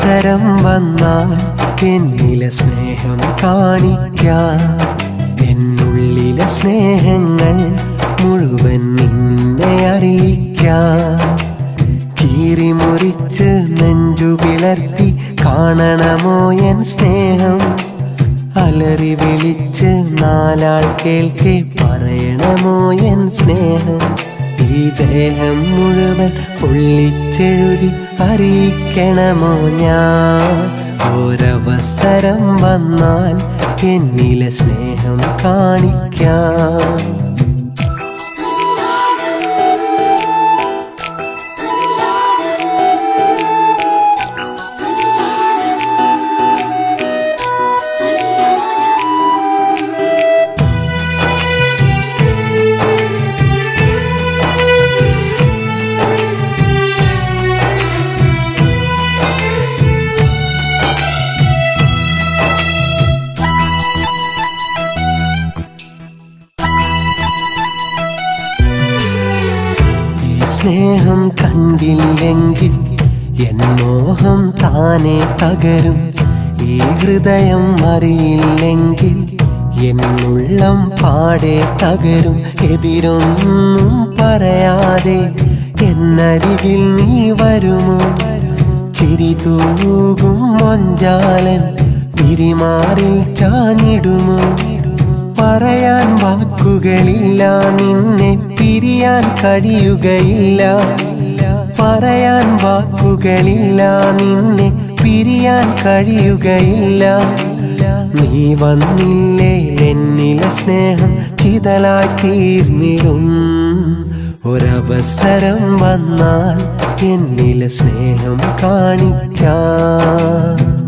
ഒരവസരം വന്നാൽ എന്നിലെ സ്നേഹം കാണിക്കാം. എന്നുള്ളിലെ സ്നേഹങ്ങൾ മുഴുവൻ നിന്നെ അറിയിക്കാം. കീറി മുറിച്ച് നെഞ്ചു പിളർത്തി കാണണമോ എൻ സ്നേഹം? അലറി വിളിച്ച് നാലാൾ കേൾക്കെ പറയണമോ എൻ സ്നേഹം? ഈ ദേഹം മുഴുവൻ പൊള്ളിച്ചെഴുതി അറിയിക്കണമോ ഞാൻ? ഒരവസരം വന്നാൽ എന്നിലെ സ്നേഹം കാണിക്കാം. സ്നേഹം കണ്ടില്ലെങ്കിൽ എൻ മോഹം താനെ തകരും. ഈ ഹൃദയം അറിയില്ലെങ്കിൽ എന്നുള്ളം പാടെ തകരും. എതിരൊന്നും പറയാതെ എന്നരികിൽ നീ വരുമോ? ചിരി തൂകും മൊഞ്ചാലൻ പിരിമാറിൽ ചാഞ്ഞിടുമോ? പറയാൻ വാക്കുകളില്ല നിന്നെ പിരിയാൻ കഴിയുകയില്ല. പറയാൻ വാക്കുകളില്ല. നിന്നെ പിരിയാൻ കഴിയുകയില്ല. നീ വന്നില്ലേ എന്നിലെ സ്നേഹം ചിതലാക്കിയിരുന്നിടും ഒരവസരം വന്നാൽ എന്നിലെ സ്നേഹം കാണിക്കാം.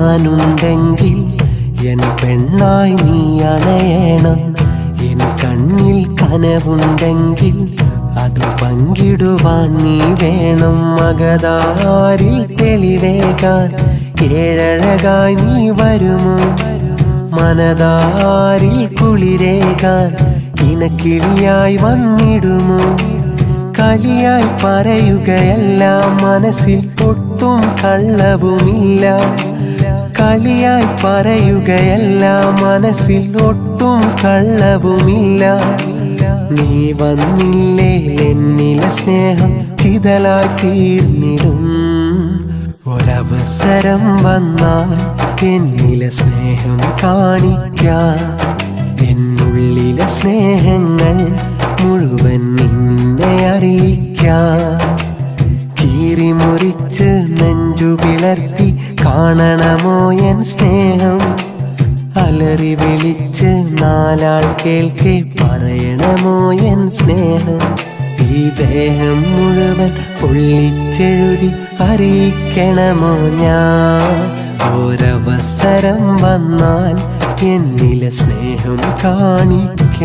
ഞാനുണ്ടെങ്കിൽ എൻ പെണ്ണായി നീ അണയണം. എൻ കണ്ണിൽ കനവുണ്ടെങ്കിൽ അത് പങ്കിടുവാൻ നീ വേണം. മകതാരിൽ തെളിവേകാൻ ഏഴഴകായി നീ വരുമോ? മനതാരിൽ കുളിരേകാൻ ഇണക്കിളിയായി വന്നിടുമോ? കളിയായി പറയുകയല്ല മനസ്സിൽ ഒട്ടും കള്ളവുമില്ല. കളിയായി പറയുകയല്ല. മനസ്സിൽ ഒട്ടും കള്ളവുമില്ല. നീ വന്നില്ലേ എന്നിലെ സ്നേഹം ചിതലായി തീർന്നിടും. ഒരവസരം വന്നാൽ എന്നിലെ സ്നേഹം കാണിക്കാം. എന്നുള്ളിലെ സ്നേഹങ്ങൾ സ്നേഹം അലറി വിളിച്ച് നാലാൾ കേൾക്കെ പറയണമോ എൻ സ്നേഹം? ഈ ദേഹം മുഴുവൻ പൊള്ളിച്ചെഴുതി അറിയിക്കണമോ ഞാൻ? ഒരവസരം വന്നാൽ എന്നിലെ സ്നേഹം കാണിക്കാം.